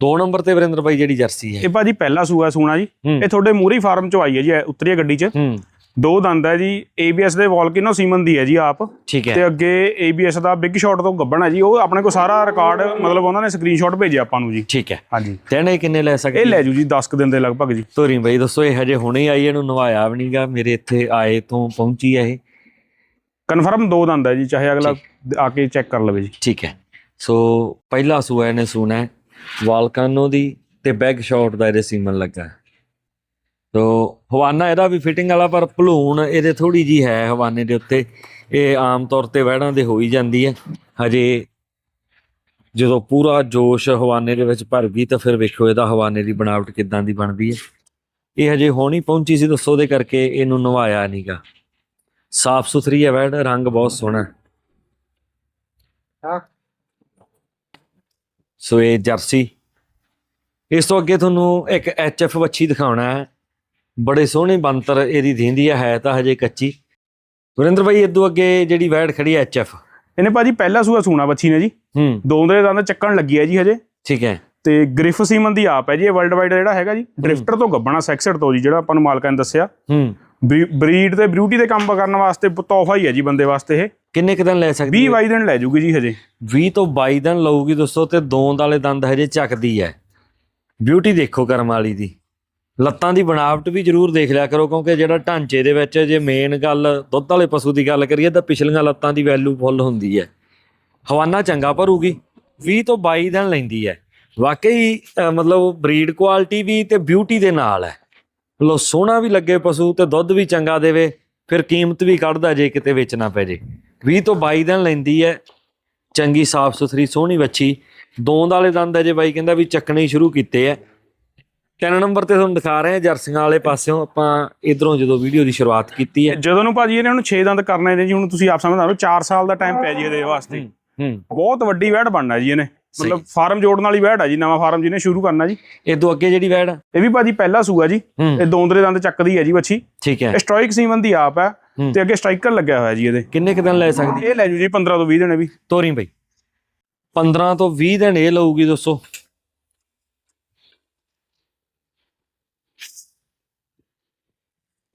ਦੋ ਨੰਬਰ ਤੇ ਵਰਿੰਦਰ ਭਾਈ ਜਿਹੜੀ ਜਰਸੀ ਹੈ। ਇਹ ਭਾਜੀ ਪਹਿਲਾ ਸੂਆ ਸੂਣਾ ਜੀ। ਇਹ ਤੁਹਾਡੇ ਮੂਰੀ ਫਾਰਮ ਚੋਂ ਆਈ ਹੈ ਜੀ ਇਹ ਉਤਰੀ ਹੈ ਗੱਡੀ 'ਚ। ਹੂੰ। ਦੋ ਦੰਦ ਹੈ ਜੀ ABS ਦੇ ਵੋਲਕਿਨੋ ਸੀਮਨ ਦੀ ਹੈ ਜੀ ਆਪ। ਠੀਕ ਹੈ। ਤੇ ਅੱਗੇ ABS ਦਾ ਬਿਗ ਸ਼ਾਟ ਤੋਂ ਗੱਬਣ ਹੈ ਜੀ ਉਹ ਆਪਣੇ ਕੋਲ ਸਾਰਾ ਰਿਕਾਰਡ ਮਤਲਬ ਉਹਨਾਂ ਨੇ ਸਕਰੀਨਸ਼ਾਟ ਭੇਜਿਆ ਆਪਾਂ ਨੂੰ ਜੀ। ਠੀਕ ਹੈ। ਹਾਂਜੀ। ਤੈਨੇ ਕਿੰਨੇ ਲੈ ਸਕਦੇ? ਇਹ ਲੈ ਜੂ ਜੀ 10 ਕੁ ਦਿਨ ਦੇ ਲਗਭਗ ਜੀ। ਤੋਰੀ ਬਾਈ ਦੱਸੋ ਇਹ ਹਜੇ ਹੁਣੇ ਆਈ ਇਹਨੂੰ ਨਵਾਇਆ ਵੀ ਨਹੀਂਗਾ ਮੇਰੇ ਇੱਥੇ ਆਏ ਤੋਂ ਪਹੁੰਚੀ ਹੈ ਇਹ। ਕਨਫਰਮ ਦੋ ਦੰਦ ਹੈ ਜੀ ਚਾਹੇ ਅਗਲਾ ਆ ਕੇ ਚੈੱਕ ਕਰ ਲਵੇ ਜੀ। ਠੀਕ ਹੈ। ਸੋ ਪਹਿਲਾ ਸੂਆ ਇਹਨੇ ਸੁਣਾ ਵਾਲਕਾਨੋ ਦੀ ਤੇ ਬੈਗ ਸ਼ਾਟ ਦਾ ਇਹਦੇ ਸੀਮਨ ਲੱਗਾ ਹੈ। ਸੋ ਹਵਾਨਾ ਇਹਦਾ ਵੀ ਫਿਟਿੰਗ ਵਾਲਾ, ਪਰ ਭਲੂਣ ਇਹਦੇ ਥੋੜੀ ਜੀ ਹੈ ਹਵਾਨੇ ਦੇ ਉੱਤੇ। ਇਹ ਆਮ ਤੌਰ ਤੇ ਵਹਿੜਾਂ ਦੇ ਹੋ ਹੀ ਜਾਂਦੀ ਹੈ। ਹਜੇ ਜਦੋਂ ਪੂਰਾ ਜੋਸ਼ ਹਵਾਨੇ ਦੇ ਵਿੱਚ ਭਰ ਗਈ, ਤਾਂ ਫਿਰ ਵੇਖੋ ਇਹਦਾ ਹਵਾਨੇ ਦੀ ਬਣਾਵਟ ਕਿੱਦਾਂ ਦੀ ਬਣਦੀ ਹੈ। ਇਹ ਹਜੇ ਹੋਣੀ ਪਹੁੰਚੀ ਸੀ, ਦੱਸੋ ਦੇ ਕਰਕੇ ਇਹਨੂੰ ਨਵਾਇਆ ਨਹੀਂਗਾ ਸਾਫ਼ ਸੁਥਰੀ ਹੈ ਵੈੜ ਰੰਗ ਬਹੁਤ ਸੋਹਣਾ ਹੈ। ਸੋ ਇਹ ਜਰਸੀ। ਇਸ ਤੋਂ ਅੱਗੇ ਤੁਹਾਨੂੰ ਇੱਕ ਐਚਐਫ ਵੱਛੀ ਦਿਖਾਉਣਾ ਹੈ। ਬੜੇ ਸੋਹਣੇ ਬੰਤਰ ਇਹਦੀ ਦਿੰਦੀ ਹੈ ਹੈ ਤਾਂ ਹਜੇ ਕੱਚੀ। ਵਰਿੰਦਰ ਭਾਈ ਇਦੋਂ ਅੱਗੇ ਜਿਹੜੀ ਵੈੜ ਖੜੀ ਹੈ ਐਚਐਫ ਇਹਨੇ ਭਾਜੀ ਪਹਿਲਾ ਸੂਆ ਸੂਣਾ ਬੱਚੀ ਨੇ ਜੀ। ਹੂੰ। ਦੋ ਦੇ ਦੰਦ ਚੱਕਣ ਲੱਗੀ ਹੈ ਜੀ ਹਜੇ। ਠੀਕ ਹੈ। ਤੇ ਗ੍ਰਿਫ ਸੀਮਨ ਦੀ ਆਪ ਹੈ ਜੀ ਇਹ ਵਰਲਡ ਵਾਈਡ ਜਿਹੜਾ ਹੈਗਾ ਜੀ ਡ੍ਰਿਫਟਰ ਤੋਂ ਗੱਬਣਾ ਸੈਕਸਡ ਤੋਂ ਜੀ ਜਿਹੜਾ ਆਪਾਂ ਨੂੰ ਮਾਲਕਾਂ ਨੇ ਦੱਸਿਆ। ਹੂੰ। ਬਰੀਡ ਤੇ ਬਿਊਟੀ ਦੇ ਕੰਮ ਕਰਨ ਵਾਸਤੇ ਤੋਹਫਾ ਹੀ ਹੈ ਜੀ ਬੰਦੇ ਵਾਸਤੇ ਇਹ। ਕਿੰਨੇ ਕੁ ਦਿਨ ਲੈ ਸਕਦੀ 20 ਹੈ 22 ਦਿਨ ਲੈ ਜੂਗੀ ਜੀ ਹਜੇ। 20 ਤੋਂ 22 ਦਿਨ ਲਊਗੀ ਦੋਸਤੋ ਤੇ ਦੋਂਦ ਵਾਲੇ ਦੰਦ ਹਜੇ ਚੱਕਦੀ ਹੈ। ਬਿਊਟੀ ਦੇਖੋ ਕਰਮ ਵਾਲੀ ਦੀ। ਲੱਤਾਂ ਦੀ ਬਣਾਵਟ ਵੀ ਜ਼ਰੂਰ ਦੇਖ ਲਿਆ ਕਰੋ, ਕਿਉਂਕਿ ਜਿਹੜਾ ਢਾਂਚੇ ਦੇ ਵਿੱਚ ਜੇ ਮੇਨ ਗੱਲ ਦੁੱਧ ਵਾਲੇ ਪਸ਼ੂ ਦੀ ਗੱਲ ਕਰੀਏ, ਤਾਂ ਪਿਛਲੀਆਂ ਲੱਤਾਂ ਦੀ ਵੈਲਿਊ ਫੁੱਲ ਹੁੰਦੀ ਹੈ। ਹਵਾਨਾ ਚੰਗਾ ਭਰੂਗੀ 20 ਤੋਂ 22 ਦਿਨ ਲੈਂਦੀ ਹੈ। ਵਾਕਈ ਮਤਲਬ ਬਰੀਡ ਕੁਆਲਿਟੀ ਵੀ ਤੇ ਬਿਊਟੀ ਦੇ ਨਾਲ ਹੈ। ਲੋ ਸੋਹਣਾ ਵੀ ਲੱਗੇ ਪਸ਼ੂ ਤੇ ਦੁੱਧ ਵੀ ਚੰਗਾ ਦੇਵੇ, ਫਿਰ ਕੀਮਤ ਵੀ ਕੱਢਦਾ ਜੇ ਕਿਤੇ ਵੇਚਣਾ ਪੈ ਜੇ। 20 ਤੋਂ 22 ਦਿਨ ਲੈਂਦੀ ਹੈ, ਚੰਗੀ ਸਾਫ਼ ਸੁਥਰੀ ਸੋਹਣੀ ਵੱਛੀ। ਦੋਂਦ ਵਾਲੇ ਦੰਦ ਅਜੇ ਬਾਈ ਕਹਿੰਦਾ ਵੀ ਚੱਕਣੇ ਸ਼ੁਰੂ ਕੀਤੇ ਆ ਤਿੰਨ ਨੰਬਰ ਤੇ ਤੁਹਾਨੂੰ ਦਿਖਾ ਰਹੇ ਹਾਂ ਜਰਸੀਆਂ ਵਾਲੇ ਪਾਸਿਓਂ ਆਪਾਂ ਇਧਰੋਂ ਜਦੋਂ ਵੀਡੀਓ ਦੀ ਸ਼ੁਰੂਆਤ ਕੀਤੀ ਹੈ। ਜਦੋਂ ਨੂੰ ਭਾਜੀ ਇਹਨੇ ਹੁਣ 6 ਦੰਦ ਕਰਨੇ ਨੇ ਜੀ ਹੁਣ ਤੁਸੀਂ ਆਪ ਸਮਝਦਾ ਲਓ 4 ਸਾਲ ਦਾ ਟਾਈਮ ਪੈ ਜੀ ਇਹਦੇ ਵਾਸਤੇ। ਹੂੰ ਬਹੁਤ ਵੱਡੀ ਵੈੜ ਬਣਨਾ ਜੀ ਇਹਨੇ। ਮਤਲਬ ਫਾਰਮ ਜੋੜਨ ਵਾਲੀ ਵੈੜ ਆ ਜੀ ਨਵਾਂ ਫਾਰਮ ਜਿਹਨੇ ਸ਼ੁਰੂ ਕਰਨਾ ਜੀ। ਇਦੋਂ ਅੱਗੇ ਜਿਹੜੀ ਵੈੜ? ਇਹ ਵੀ ਭਾਜੀ ਪਹਿਲਾ ਸੂਆ ਜੀ। ਇਹ ਦੋਂਦਰੇ ਦੰਦ ਚੱਕਦੀ ਹੈ ਜੀ ਬੱਚੀ। ਠੀਕ ਹੈ। ਇਹ ਸਟ੍ਰਾਈਕ ਸੀਮਨ ਦੀ ਆਪ ਹੈ। ਤੇ ਅੱਗੇ ਸਟ੍ਰਾਈਕਰ ਲੱਗਿਆ ਹੋਇਆ ਜੀ ਇਹਦੇ। ਕਿੰਨੇ ਕੁ ਦਿਨ ਲੈ ਸਕਦੀ? ਇਹ ਲੈ ਜੂ ਜੀ 15 ਤੋਂ 20 ਦਿਨ ਇਹ ਵੀ। ਤੋਰੀ ਬਈ। 15 ਤੋਂ 20 ਦਿਨ ਇਹ ਲਊਗੀ ਦੋਸਤੋ।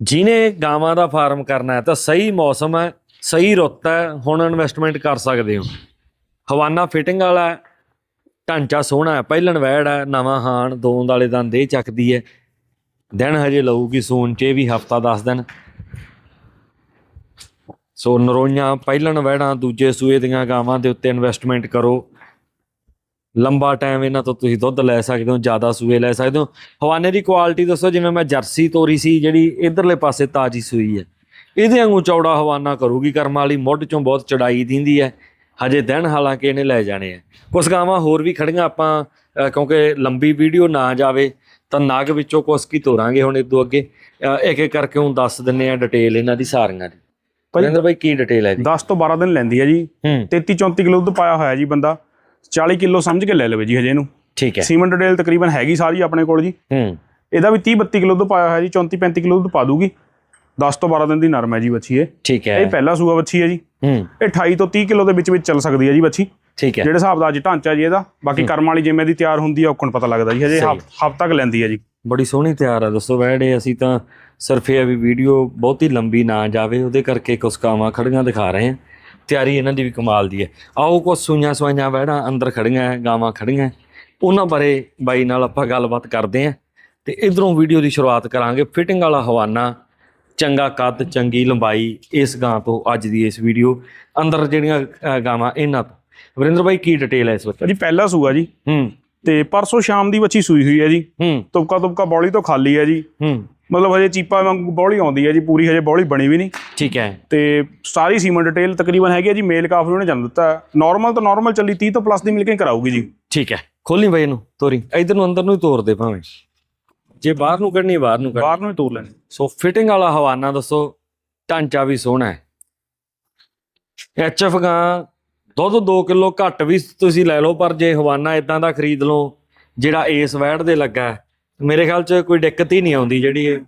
ਜਿਹਨੇ ਗਾਵਾਂ ਦਾ ਫਾਰਮ ਕਰਨਾ ਹੈ ਤਾਂ ਸਹੀ ਮੌਸਮ ਹੈ, ਸਹੀ ਰੁੱਤ ਹੈ, ਹੁਣ ਇਨਵੈਸਟਮੈਂਟ ਕਰ ਸਕਦੇ ਹੋ। ਹਵਾਨਾ ਫਿਟਿੰਗ ਵਾਲਾ ਢਾਂਚਾ ਸੋਹਣਾ ਹੈ, ਪਹਿਲਣ ਵੈੜ ਹੈ, ਨਵਾਂ ਹਾਣ ਦੋਂਦ ਵਾਲੇ ਦੰਦ ਇਹ ਚੱਕਦੀ ਹੈ। ਦਿਨ ਹਜੇ ਲਊਗੀ ਸੂਨ ਚ ਵੀ ਹਫਤਾ 10 ਦਿਨ। ਸੋ ਨਰੋਈਆਂ ਪਹਿਲਣ ਵੈੜਾਂ, ਦੂਜੇ ਸੂਏ ਦੀਆਂ ਗਾਵਾਂ ਦੇ ਉੱਤੇ ਇਨਵੈਸਟਮੈਂਟ ਕਰੋ। ਲੰਬਾ ਟਾਈਮ ਇਹਨਾਂ ਤੋਂ ਤੁਸੀਂ ਦੁੱਧ ਲੈ ਸਕਦੇ ਹੋ ਜ਼ਿਆਦਾ ਸੂਏ ਲੈ ਸਕਦੇ ਹੋ। ਹਵਾਨੇ ਦੀ ਕੁਆਲਿਟੀ ਦੱਸੋ ਜਿਵੇਂ ਮੈਂ ਜਰਸੀ ਤੋਰੀ ਸੀ ਜਿਹੜੀ ਇਧਰਲੇ ਪਾਸੇ ਤਾਜੀ ਸੂਈ ਹੈ। ਇਹਦੇ ਵਾਂਗੂ ਚੌੜਾ ਹਵਾਨਾ ਕਰੂਗੀ ਕਰਮ ਵਾਲੀ ਮੁੱਢ ਚੋਂ ਬਹੁਤ ਚੜਾਈ ਦਿੰਦੀ ਹੈ। ਹਜੇ ਦਿਨ ਹਾਲਾਂਕਿ ਇਹਨੇ ਲੈ ਜਾਣੇ ਆ। ਕੁਝ ਗਾਵਾਂ ਹੋਰ ਵੀ ਖੜੀਆਂ ਆਪਾਂ ਕਿਉਂਕਿ ਲੰਬੀ ਵੀਡੀਓ ਨਾ ਜਾਵੇ ਤਾਂ ਨਗ ਵਿੱਚੋਂ ਕੁਛ ਕੀ ਤੋਰਾਂਗੇ ਹੁਣ ਇਦੋਂ ਅੱਗੇ। ਇੱਕ ਇੱਕ ਕਰਕੇ ਹੁਣ ਦੱਸ ਦਿੰਨੇ ਆ ਡਿਟੇਲ ਇਹਨਾਂ ਦੀ ਸਾਰੀਆਂ ਦੀ। ਭਾਈ- ਭਾਈ ਕੀ ਡਿਟੇਲ ਹੈ ਜੀ 10 ਤੋਂ 12 ਦਿਨ ਲੈਂਦੀ ਹੈ ਜੀ। ਹੂੰ। 33 34 ਕਿਲੋ ਦੁੱਧ ਪਾਇਆ ਹੋਇਆ ਜੀ ਬੰਦਾ। 40 ਕਿਲੋ ਸਮਝ ਕੇ ਲੈ ਲਵੇ ਜੀ ਹਜੇ ਇਹਨੂੰ। ਠੀਕ ਹੈ। ਸੀਮਨ ਡਿਟੇਲ ਤਕਰੀਬਨ ਹੈਗੀ ਸਾਰੀ ਆਪਣੇ ਕੋਲ ਜੀ। ਹੂੰ। ਇਹਦਾ ਵੀ 30 32 ਕਿਲੋ ਦੁੱਧ ਪਾਇਆ ਹੋਇਆ ਜੀ 34 35 ਕਿਲੋ ਦੁੱਧ ਪਾ ਦੂਗੀ। 10 ਤੋਂ 12 ਦਿਨ ਦੀ ਨਰਮ ਹੈ ਜੀ ਬੱਚੀ ਇਹ। ਠੀਕ ਹੈ। ਇਹ ਪਹਿਲਾ ਸੂਆ ਬੱਚੀ ਹੈ ਜੀ। ਹੂੰ। ਇਹ 28 ਤੋਂ 30 ਕਿਲੋ ਦੇ ਵਿੱਚ ਵਿੱਚ ਚੱਲ ਸਕਦੀ ਹੈ ਜੀ ਬੱਚੀ ਠੀਕ ਹੈ। ਜਿਹੜੇ ਹਿਸਾਬ ਦਾ ਅੱਜ ਢਾਂਚਾ ਜੀ ਇਹਦਾ ਬਾਕੀ ਕਰਮ ਵਾਲੀ ਜਿਵੇਂ ਦੀ ਤਿਆਰ ਹੁੰਦੀ ਹੈ ਔਕਣ ਪਤਾ ਲੱਗਦਾ ਜੀ। ਹਜੇ। ਹਫ਼ ਤੱਕ ਲੈਂਦੀ ਹੈ ਜੀ। ਬੜੀ ਸੋਹਣੀ ਤਿਆਰ ਆ ਦੱਸੋ ਵੈੜੇ ਅਸੀਂ ਤਾਂ ਸਿਰਫ ਇਹ ਆ ਵੀ ਵੀਡੀਓ ਬਹੁਤੀ ਲੰਬੀ ਨਾ ਜਾਵੇ ਉਹਦੇ ਕਰਕੇ ਕੁਝ ਕਾਵਾਂ ਖੜੀਆਂ ਦਿਖਾ ਰਹੇ ਹਾਂ। ਤਿਆਰੀ ਇਹਨਾਂ ਦੀ ਵੀ ਕਮਾਲ ਦੀ ਹੈ। ਆਓ ਕੁਝ ਸੂਈਆਂ ਸਵਾਈਆਂ ਵੈੜਾਂ ਅੰਦਰ ਖੜੀਆਂ ਗਾਵਾਂ ਖੜੀਆਂ। ਉਹਨਾਂ ਬਾਰੇ ਬਾਈ ਨਾਲ ਆਪਾਂ ਗੱਲਬਾਤ ਕਰਦੇ ਹਾਂ ਤੇ ਇਧਰੋਂ ਵੀਡੀਓ ਦੀ ਸ਼ੁਰੂਆਤ ਕਰਾਂਗੇ। ਫਿਟਿੰਗ ਵਾਲਾ ਹਵਾਨਾ ਚੰਗਾ ਕੱਦ ਚੰਗੀ ਲੰਬਾਈ ਇਸ ਗਾਂ ਤੋਂ ਅੱਜ ਦੀ ਇਸ ਵੀਡੀਓ। ਅੰਦਰ ਜਿਹੜੀਆਂ ਗਾਵਾਂ ਇਹਨਾਂ ਤੋਂ। ਵਰਿੰਦਰ ਭਾਈ ਕੀ ਡਿਟੇਲ ਹੈ ਇਸ ਵਿੱਚ? ਜੀ ਪਹਿਲਾ ਸੂਆ ਜੀ। ਹੂੰ। ਤੇ ਪਰਸੋਂ ਸ਼ਾਮ ਦੀ ਬੱਚੀ ਸੂਈ ਹੋਈ ਹੈ ਜੀ। ਹੂੰ। ਤੁਪਕਾ ਤੁਪਕਾ ਬੌਲੀ ਤੋਂ ਖਾਲੀ ਹੈ ਜੀ। ਹੂੰ। ਮਤਲਬ ਹਜੇ ਚੀਪਾ ਵਾਂਗੂ ਬੌਲੀ ਆਉਂਦੀ ਹੈ ਜੀ ਪੂਰੀ ਹਜੇ ਬੌਲੀ ਬਣੀ ਵੀ ਨਹੀਂ। ਠੀਕ ਹੈ। ਤੇ ਸਾਰੀ ਸੀਮਨ ਡਿਟੇਲ ਤਕਰੀਬਨ ਹੈਗੀ ਹੈ ਜੀ ਮੇਲ ਕਾਫੀ ਉਹਨੇ ਜਨਮ ਦਿੱਤਾ। ਨਾਰਮਲ ਤੋਂ ਨਾਰਮਲ ਚੱਲੀ 30 ਤੋਂ ਪਲੱਸ ਦੀ ਮਿਲ ਕੇ ਕਰਾਊਗੀ ਜੀ। ਠੀਕ ਹੈ। ਖੋਲੀ ਬਈ ਇਹਨੂੰ ਤੋਰੀ। ਇਧਰ ਨੂੰ ਅੰਦਰ ਨੂੰ ਹੀ ਤੋਰ ਦੇ ਭਾਵੇਂ। ਜੇ ਬਾਹਰ ਨੂੰ ਕੱਢਣੀ ਬਾਹਰ ਨੂੰ ਕੱਢ। ਬਾਹਰ ਨੂੰ ਹੀ ਤੋਰ ਲੈਣੀ। ਸੋ ਫਿਟਿੰਗ ਵਾਲਾ ਹਵਾਨਾ ਦੱਸੋ ਢਾਂਚਾ ਵੀ ਸੋਹਣਾ ਹੈ। ਐਚਐਫ ਗਾਂ ਦੁੱਧ 2 ਕਿਲੋ ਘੱਟ ਵੀ ਤੁਸੀਂ ਲੈ ਲਓ ਪਰ ਜੇ ਹਵਾਨਾ ਇਦਾਂ ਦਾ ਖਰੀਦ ਲਓ ਜਿਹੜਾ ਏਸ ਵੈੜ ਦੇ ਲੱਗਾ ਹੈ, ਮੇਰੇ ਖਿਆਲ 'ਚ ਕੋਈ ਦਿੱਕਤ ਹੀ ਨਹੀਂ ਆਉਂਦੀ ਜਿਹੜੀ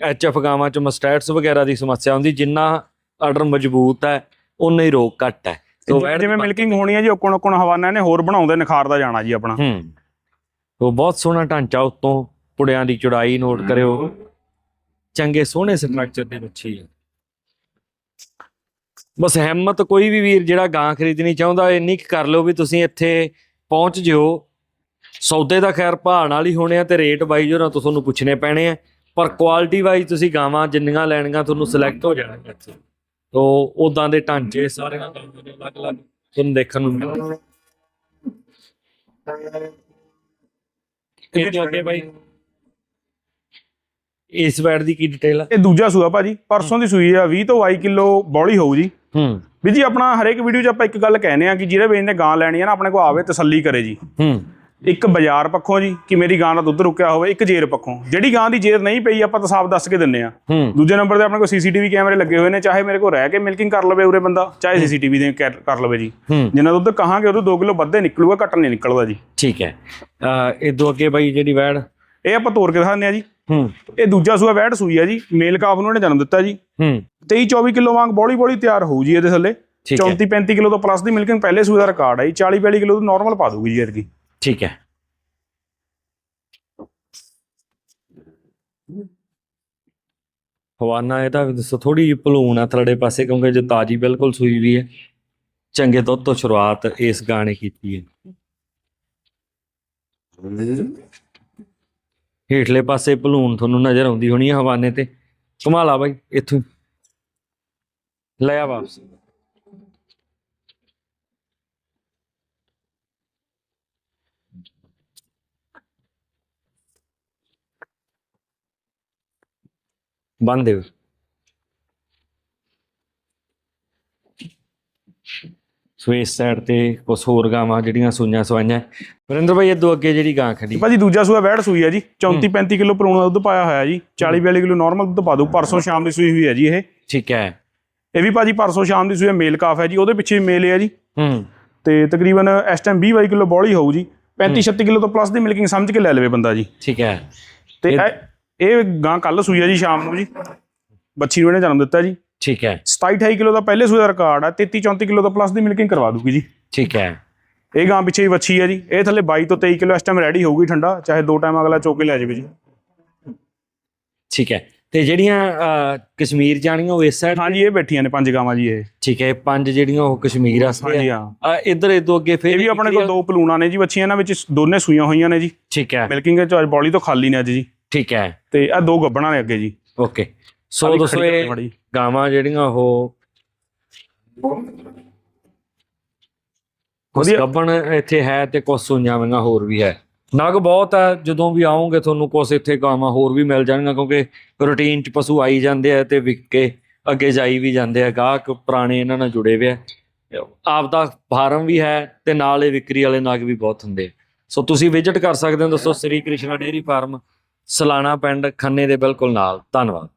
ਐਚਐਫ ਗਾਵਾਂ 'ਚ ਮਸਟੈਟਸ ਵਗੈਰਾ ਦੀ ਸਮੱਸਿਆ ਆਉਂਦੀ ਜਿੰਨਾ ਆਰਡਰ ਮਜ਼ਬੂਤ ਹੈ ਉਨਾ ਹੀ ਰੋਗ ਘੱਟ ਹੈ। ਸੋ ਜਿਵੇਂ ਮਿਲਕਿੰਗ ਹੋਣੀ ਹੈ ਜੀ ਔਕਣ ਔਕਣ ਹਵਾਨਾ ਇਹਨੇ ਹੋਰ ਬਣਾਉਂਦੇ ਨਿਖਾਰਦਾ ਜਾਣਾ ਜੀ ਆਪਣਾ। ਹੂੰ। ਉਹ ਬਹੁਤ ਸੋਹਣਾ ਢਾਂਚਾ ਉਤੋਂ ਪੁੜਿਆਂ ਦੀ ਚੌੜਾਈ ਨੋਟ ਕਰਿਓ। ਚੰਗੇ ਸੋਹਣੇ ਸਟਰਕਚਰ ਦੇ ਬੱਚੇ ਆ ਬਸ ਹਿੰਮਤ ਕੋਈ ਵੀ ਵੀਰ ਜਿਹੜਾ ਗਾਂ ਖਰੀਦਣੀ ਚਾਹੁੰਦਾ ਇੰਨੀ ਕਰ ਲਓ ਵੀ ਤੁਸੀਂ ਇੱਥੇ ਪਹੁੰਚ ਜਿਓ। ਸੌਦੇ ਦਾ ਖੈਰ ਭਾਅ ਨਾਲ ਹੀ ਹੋਣੇ ਆ ਤੇ ਰੇਟ ਵਾਈਜ਼ ਉਹਨਾਂ ਤੋਂ ਤੁਹਾਨੂੰ ਪੁੱਛਣੇ ਪੈਣੇ ਆ। ਪਰ ਕੁਆਲਿਟੀ ਵਾਈਜ਼ ਤੁਸੀਂ ਗਾਵਾਂ ਜਿੰਨੀਆਂ ਲੈਣੀਆਂ ਤੁਹਾਨੂੰ ਸਿਲੈਕਟ ਹੋ ਜਾਣਗੀਆਂ ਇੱਥੇ। ਤੋ ਉਦਾਂ ਦੇ ਢਾਂਚੇ ਦੇ ਅਲੱਗ-ਅਲੱਗ ਤੁਹਾਨੂੰ ਦੇਖਣ ਨੂੰ ਮਿਲਣਗੇ। ਇਹ ਅੱਗੇ ਬਾਈ। ਇਸ ਵੈਟ ਦੀ ਕੀ ਡਿਟੇਲ ਆ? ਇਹ ਦੂਜਾ ਸੂਆ ਭਾਜੀ ਪਰਸੋਂ ਦੀ ਸੂਈ ਆ 20 ਤੋਂ 22 ਕਿਲੋ ਬੌਲੀ ਹੋਊ ਜੀ। ਹੂੰ। ਵੀ ਜੀ ਆਪਣਾ ਹਰੇਕ ਵੀਡੀਓ 'ਚ ਆਪਾਂ ਇੱਕ ਗੱਲ ਕਹਿੰਦੇ ਆ ਕਿ ਜਿਹੜੇ ਵੇਚ ਨੇ ਗਾਂ ਲੈਣੀ ਆ ਨਾ ਆਪਣੇ ਕੋਲ ਆਵੇ ਤਸੱਲੀ ਕਰੇ ਜੀ। ਹੂੰ। ਇੱਕ ਬਾਜ਼ਾਰ ਪੱਖੋਂ ਜੀ ਕਿ ਮੇਰੀ ਗਾਂ ਦਾ ਦੁੱਧ ਰੁਕਿਆ ਹੋਵੇ ਇੱਕ ਜੇਰ ਪੱਖੋਂ। ਜਿਹੜੀ ਗਾਂ ਦੀ ਜੇਰ ਨਹੀਂ ਪਈ ਆਪਾਂ ਤਾਂ ਸਾਫ਼ ਦੱਸ ਕੇ ਦਿੰਨੇ ਆ। ਦੂਜੇ ਨੰਬਰ ਤੇ ਆਪਣੇ ਕੋਲ ਸੀਸੀਟੀਵੀ ਕੈਮਰੇ ਲੱਗੇ ਹੋਏ ਨੇ ਚਾਹੇ ਮੇਰੇ ਕੋਲ ਰਹਿ ਕੇ ਮਿਲਕਿੰਗ ਕਰ ਲਵੇ ਉਰੇ ਬੰਦਾ ਚਾਹੇ ਸੀਸੀਟੀਵੀ ਦੇ ਕਰ ਲਵੇ ਜੀ। ਜਿੰਨਾ ਦੁੱਧ ਕਹਾਂਗੇ ਉਦੋਂ 2 ਕਿਲੋ ਵੱਧੇ ਨਿਕਲੂਗਾ ਘੱਟ ਨਹੀਂ ਨਿਕਲਦਾ ਜੀ। ਠੀਕ ਹੈ। ਇਹ ਦੋ ਅੱਗੇ ਬਾਈ ਜਿਹੜੀ ਵੈੜ। ਇਹ ਆਪਾਂ ਤੋੜ ਕੇ ਦਿਖਾਉਂਦੇ ਆ ਜੀ। ਹੂੰ। ਇਹ ਦੂਜਾ ਸੂਆ ਵੈੜ ਸੂਈ ਆ ਜੀ। ਮੇਲ ਕਾਫ ਨੂੰ ਇਹਨੇ ਜਨਮ ਦਿੱਤਾ ਜੀ। ਹੂੰ। 23 24 ਕਿਲੋ ਵਾਂਗ ਬੋਲੀ ਬੋਲੀ ਤਿਆਰ ਹੋਊ ਜੀ ਇਹਦੇ ਥੱਲੇ। ਠੀਕ ਹੈ। 34 35 ਕਿਲੋ ਤੋਂ ਪਲੱਸ ਦੀ ਮਿਲਕਿੰਗ ਪਹਿਲੇ ਸੂਏ ਦਾ ਰਿਕਾਰਡ ਹੈ ਜੀ। 40 42 ਕਿਲੋ ਤੋਂ ਨਾਰਮਲ ਪਾ ਦੂਗੀ ਜੀ ਇਹਦੀ ਠੀਕ ਹੈ। ਹਵਾਨਾ ਇਹਦਾ ਥੋੜੀ ਜਿਹੀ ਭਲੂਣ ਆ ਥਲੜੇ ਪਾਸੇ, ਕਿਉਂਕਿ ਜੇ ਤਾਜੀ ਬਿਲਕੁਲ ਸੂਈ ਵੀ ਹੈ। ਚੰਗੇ ਦੁੱਧ ਤੋਂ ਸ਼ੁਰੂਆਤ ਇਸ ਗਾਣੇ ਕੀਤੀ ਹੈ। ਹੇਠਲੇ ਪਾਸੇ ਭਲੂਣ ਤੁਹਾਨੂੰ ਨਜ਼ਰ ਆਉਂਦੀ ਹੋਣੀ ਹੈ ਹਵਾਨੇ ਤੇ। ਕਮਾਲਾ ਬਾਈ, ਇੱਥੋਂ। ਲੈ ਆ ਵਾਪਸ। ਬੰਦ ਦਿਓ ਸੋ ਇਸ ਸਾਈਡ ਤੇ ਕੁਝ ਹੋਰ ਗਾਵਾਂ ਜਿਹੜੀਆਂ ਸੂਈਆਂ ਸਵਾਈਆਂ। ਵਰਿੰਦਰ ਭਾਈ ਇਹ ਦੋ ਅੱਗੇ ਜਿਹੜੀ ਗਾਂ ਖੜੀ। ਭਾਜੀ ਦੂਜਾ ਸੂਆ ਵੈੜ ਸੂਈ ਹੈ ਜੀ। 34 35 ਕਿਲੋ ਪਰੂਣਾ ਦੁੱਧ ਪਾਇਆ ਹੋਇਆ ਜੀ। 40 42 ਕਿਲੋ ਨਾਰਮਲ ਦੁੱਧ ਪਾ ਦੂ ਪਰਸੋਂ ਸ਼ਾਮ ਦੀ ਸੂਈ ਹੋਈ ਹੈ ਜੀ ਇਹ। ਠੀਕ ਹੈ। ਇਹ ਵੀ ਭਾਜੀ ਪਰਸੋਂ ਸ਼ਾਮ ਦੀ ਸੂਈ ਮੇਲ ਕਾਫ ਹੈ ਜੀ। ਉਹਦੇ ਪਿੱਛੇ ਮੇਲ ਹੈ ਜੀ। ਹੂੰ। ਤੇ ਤਕਰੀਬਨ ਇਸ ਟਾਈਮ 20 22 ਕਿਲੋ ਬੋਲੀ ਹੋਊ ਜੀ। 35 36 ਕਿਲੋ ਤੋਂ ਪਲੱਸ ਦੀ ਮਿਲਕਿੰਗ ਸਮਝ ਕੇ ਲੈ ਲਵੇ ਬੰਦਾ ਜੀ। ਠੀਕ ਹੈ। ਤੇ ਇਹ ਇਹ ਗਾਂ ਕੱਲ ਸੂਈ ਹੈ ਜੀ ਸ਼ਾਮ ਨੂੰ ਜੀ। ਬੱਚੀ ਨੂੰ ਇਹਨੇ ਜਨਮ ਦਿੱਤਾ ਜੀ। ਠੀਕ ਹੈ। 27 28 ਕਿਲੋ ਦਾ ਪਹਿਲੇ ਸੂਏ ਦਾ ਰਿਕਾਰਡ ਹੈ 33 34 ਕਿਲੋ ਤੋਂ ਪਲੱਸ ਦੀ ਮਿਲਕਿੰਗ ਕਰਵਾ ਦੂਗੀ ਜੀ। ਠੀਕ ਹੈ। ਇਹ ਗਾਂ ਪਿੱਛੇ ਹੀ ਵੱਛੀ ਹੈ ਜੀ। ਇਹ ਥੱਲੇ 22 ਤੋਂ 23 ਕਿਲੋ ਇਸ ਟਾਈਮ ਰੈਡੀ ਹੋਊਗੀ ਠੰਡਾ ਚਾਹੇ ਦੋ ਟਾਈਮ ਅਗਲਾ ਚੋਕ ਕੇ ਲੈ ਜਾਵੇ ਜੀ। ਠੀਕ ਹੈ। ਤੇ ਜਿਹੜੀਆਂ ਕਸ਼ਮੀਰ ਜਾਣੀਆਂ ਉਹ ਇਸ ਸਾਈਡ ਹਾਂਜੀ ਇਹ ਬੈਠੀਆਂ ਨੇ ਪੰਜ ਗਾਵਾਂ ਜੀ ਇਹ। ਠੀਕ ਹੈ ਪੰਜ ਜਿਹੜੀਆਂ ਉਹ ਕਸ਼ਮੀਰ ਵਾਸਤੇ ਹਾਂਜੀ ਹਾਂ। ਇੱਧਰ ਇਹ ਦੋ ਅੱਗੇ ਫਿਰ ਇਹ ਵੀ ਆਪਣੇ ਕੋਲ ਦੋ ਪਲੂਣਾ ਨੇ ਜੀ ਬੱਚੀਆਂ ਇਹਨਾਂ ਵਿੱਚ ਦੋਨੇ ਸੂਈਆਂ ਹੋਈਆਂ ਨੇ ਜੀ। ਠੀਕ ਹੈ। ਮਿਲਕਿੰਗ ਚ ਅੱਜ ਬੋਲੀ ਤੋਂ ਖਾਲੀ ਨੇ ਅੱਜ ਜੀ। ਠੀਕ ਹੈ। ਤੇ ਆ ਦੋ ਗੱਬਣਾ ਨੇ ਅੱਗੇ ਜੀ। ਓਕੇ। ਸੋ ਦੋਸਤੋ ਇਹ। ਗਾਵਾਂ ਜਿਹੜੀਆਂ ਉਹ ਵਧੀਆ। ਗੱਬਣ ਇੱਥੇ ਹੈ ਤੇ ਕੁਝ ਸੁਣਾਵਾਂਗਾ ਹੋਰ ਵੀ ਹੈ। ਨਗ ਬਹੁਤ ਹੈ, ਜਦੋਂ ਵੀ ਆਉਂਗੇ ਤੁਹਾਨੂੰ ਕੁਝ ਇੱਥੇ ਗਾਵਾਂ ਹੋਰ ਵੀ ਮਿਲ ਜਾਣਗੀਆਂ, ਕਿਉਂਕਿ ਰੂਟੀਨ ਚ ਪਸ਼ੂ ਆਈ ਜਾਂਦੇ ਆ ਤੇ ਵਿਕ ਕੇ ਅੱਗੇ ਜਾਈ ਵੀ ਜਾਂਦੇ ਆ, ਗਾਹਕ ਪੁਰਾਣੇ ਇਹਨਾਂ ਨਾਲ ਜੁੜੇ ਹੋਏ ਆ। ਆਪ ਦਾ ਫਾਰਮ ਵੀ ਹੈ ਤੇ ਨਾਲ ਇਹ ਵਿਕਰੀ ਵਾਲੇ ਨਗ ਵੀ ਬਹੁਤ ਹੁੰਦੇ ਸੋ ਤੁਸੀਂ ਵਿਜ਼ਿਟ ਕਰ ਸਕਦੇ ਹੋ ਦੋਸਤੋ ਸ੍ਰੀ ਕ੍ਰਿਸ਼ਨਾ ਡੇਅਰੀ ਫਾਰਮ, ਸਲਾਣਾ ਪਿੰਡ, ਖੰਨੇ ਦੇ ਬਿਲਕੁਲ ਨਾਲ। ਧੰਨਵਾਦ।